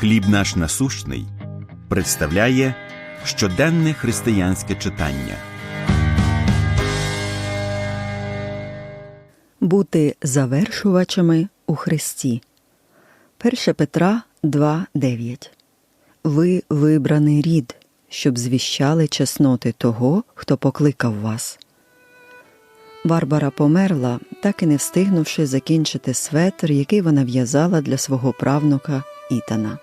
Хліб наш насущний представляє щоденне християнське читання. Бути завершувачами у Христі. 1 Петра 2.9 Ви вибраний рід, щоб звіщали чесноти того, хто покликав вас. Барбара померла, так і не встигнувши закінчити светр, який вона в'язала для свого правнука Ітана.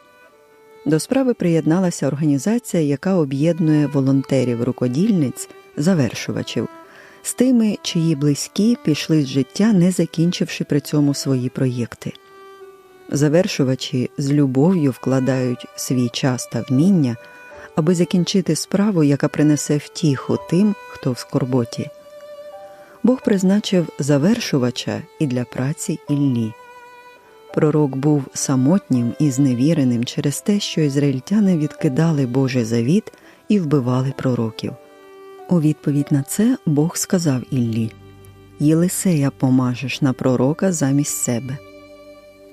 До справи приєдналася організація, яка об'єднує волонтерів-рукодільниць, завершувачів, з тими, чиї близькі пішли з життя, не закінчивши при цьому свої проєкти. Завершувачі з любов'ю вкладають свій час та вміння, аби закінчити справу, яка принесе втіху тим, хто в скорботі. Бог призначив завершувача і для праці Іллі. Пророк був самотнім і зневіреним через те, що ізраїльтяни відкидали Божий завіт і вбивали пророків. У відповідь на це Бог сказав Іллі Єлисея помажеш на пророка замість себе.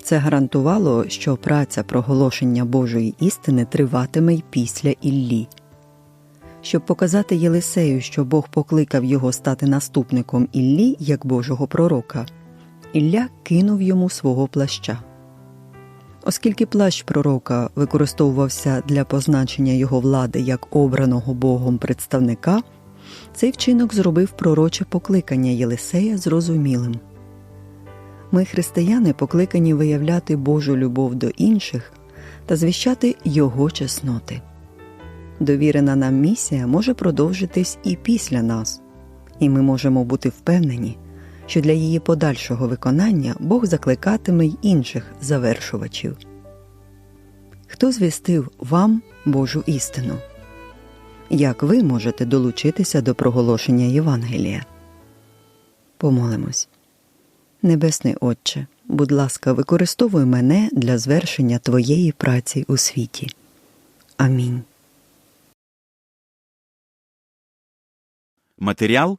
Це гарантувало, що праця проголошення Божої істини триватиме й після Іллі. Щоб показати Єлисею, що Бог покликав його стати наступником Іллі як Божого пророка, Ілля кинув йому свого плаща. Оскільки плащ пророка використовувався для позначення його влади як обраного Богом представника, цей вчинок зробив пророче покликання Єлисея зрозумілим. Ми, християни, покликані виявляти Божу любов до інших та звіщати Його чесноти. Довірена нам місія може продовжитись і після нас, і ми можемо бути впевнені, що для її подальшого виконання Бог закликатиме й інших завершувачів. Хто звістив вам Божу істину? Як ви можете долучитися до проголошення Євангелія? Помолимось. Небесний Отче, будь ласка, використовуй мене для звершення Твоєї праці у світі. Амінь. Матеріал